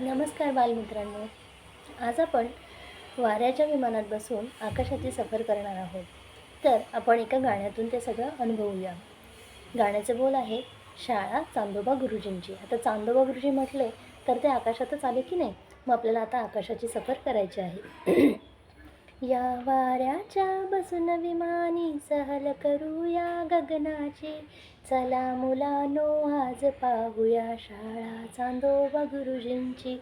नमस्कार बालमित्रांनो. आज आपण वाऱ्याच्या विमानात बसून आकाशाची सफर करणार आहोत. तर आपण एका गाण्यातून ते सगळं अनुभवूया. गाण्याचे बोल आहे शाळा चांदोबा गुरुजींची. आता चांदोबा गुरुजी म्हटले तर ते आकाशातच आले की नाही? मग आपल्याला आता आकाशाची सफर करायची आहे. या वाऱ्याच्या बसून विमानी सहल करूया गगनाची. चला मुलानो आज पाहूया शाळा चांदोबा गुरुजींची.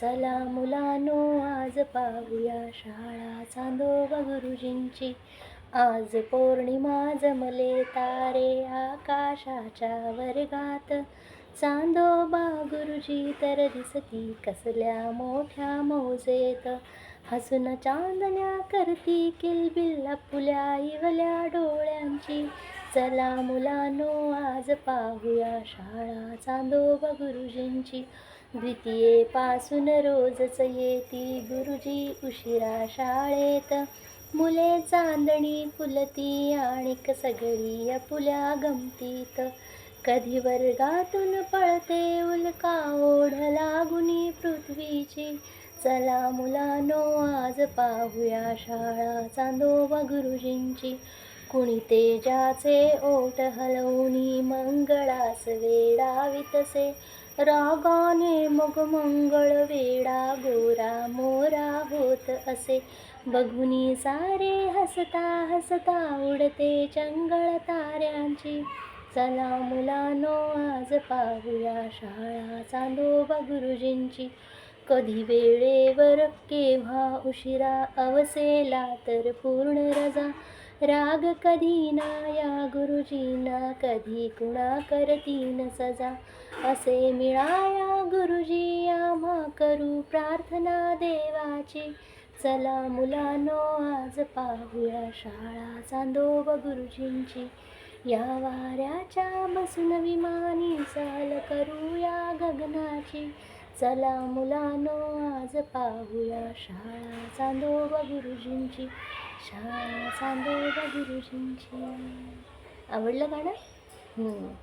चला मुलानो आज पाहूया शाळा चांदोबा गुरुजींची. आज पौर्णिमा जमले तारे आकाशाच्या वर्गात. चांदोबा गुरुजी तर दिसती कसल्या मोठ्या मौजेत. हसून चांदण्या करती किलबिल फुल्या इवल्या डोळ्यांची. चला मुलानो आज पाहूया शाळा चांदोबा गुरुजींची. द्वितीयेपासून रोजच येती गुरुजी उशिरा शाळेत. मुले चांदणी फुलती आणि सगळी फुल्या गमतीत. कधी वर्गातून पळते उल्का ओढ लागुनी पृथ्वीची. चला मुलानो आज पाहूया शाळा चांदोबा गुरुजींची. कुणी तेजाचे ओट हलवणी मंगळास वेडावितसे रागाने मग मंगळ वेडा गोरा मोरा होत असे. बघुनी सारे हसता हसता उडते चंगळ ताऱ्यांची. चला मुलानो आज पाहूया शाळा चांदोबा गुरुजींची. कधी वेळेवर केव्हा उशिरा अवसेला तर पूर्ण रजा. राग कधी ना या गुरुजींना कधी कुणा करतीन सजा. असे मिळाया गुरुजी आम्हा करू प्रार्थना देवाची. चला मुलानो आज पाहूया शाळा चांदोबा गुरुजींची. या वाऱ्याच्या बसून विमानी चाल करूया गगनाची. चला मुलानो आज पाहूया शाळा चांदोबा गुरुजींची. शाळा चांदोबा गुरुजींची. आवडलं गाणं?